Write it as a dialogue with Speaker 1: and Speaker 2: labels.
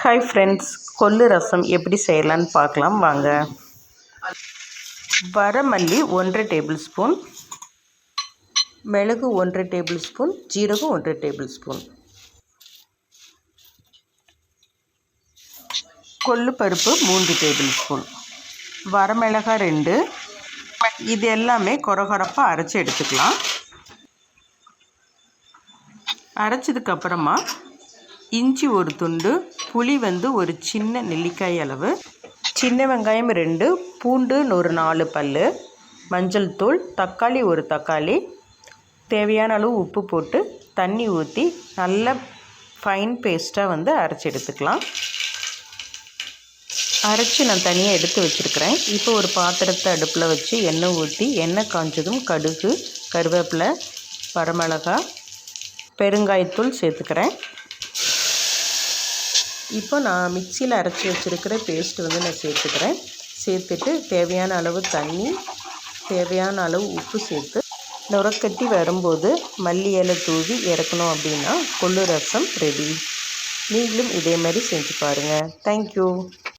Speaker 1: Hi friends கொள்ளு ரசம் எப்படி செய்யலான்னு பார்க்கலாம் வாங்க. வரமல்லி ஒன்றரை டேபிள் ஸ்பூன் மிளகு ஒன்றரை டேபிள் ஸ்பூன் ஜீரகம் ஒன்றரை டேபிள் ஸ்பூன் கொள்ளு பருப்பு மூன்று டேபிள் ஸ்பூன் வரமிளகாய் ரெண்டு. இது எல்லாமே கொரகொரப்பாக அரைச்சி எடுத்துக்கலாம். அரைச்சதுக்கப்புறமா இஞ்சி ஒரு துண்டு புளி வந்து ஒரு சின்ன நெல்லிக்காய் அளவு சின்ன வெங்காயம் ரெண்டு பூண்டு ஒரு நாலு பல் மஞ்சள் தூள் தக்காளி ஒரு தக்காளி தேவையான அளவு உப்பு போட்டு தண்ணி ஊற்றி நல்ல ஃபைன் பேஸ்ட்டாக வந்து அரைச்சி எடுத்துக்கலாம். அரைச்சி நான் தனியாக எடுத்து வச்சுருக்கிறேன். இப்போ ஒரு பாத்திரத்தை அடுப்பில் வச்சு எண்ணெய் ஊற்றி எண்ணெய் காஞ்சதும் கடுகு கருவேப்பிலை வரமிளகா பெருங்காயத்தூள் சேர்த்துக்கிறேன். இப்போ நான் மிக்சியில் அரைச்சி வச்சுருக்கிற பேஸ்ட்டு வந்து நான் சேர்த்துக்கிறேன். சேர்த்துட்டு தேவையான அளவு தண்ணி தேவையான அளவு உப்பு சேர்த்து நுரக்கட்டி வரும்போது மல்லி இலை தூவி இறக்கணும் அப்படின்னா கொள்ளு ரசம் ரெடி நீங்களும் இதே மாதிரி செஞ்சு பாருங்கள் தேங்க்யூ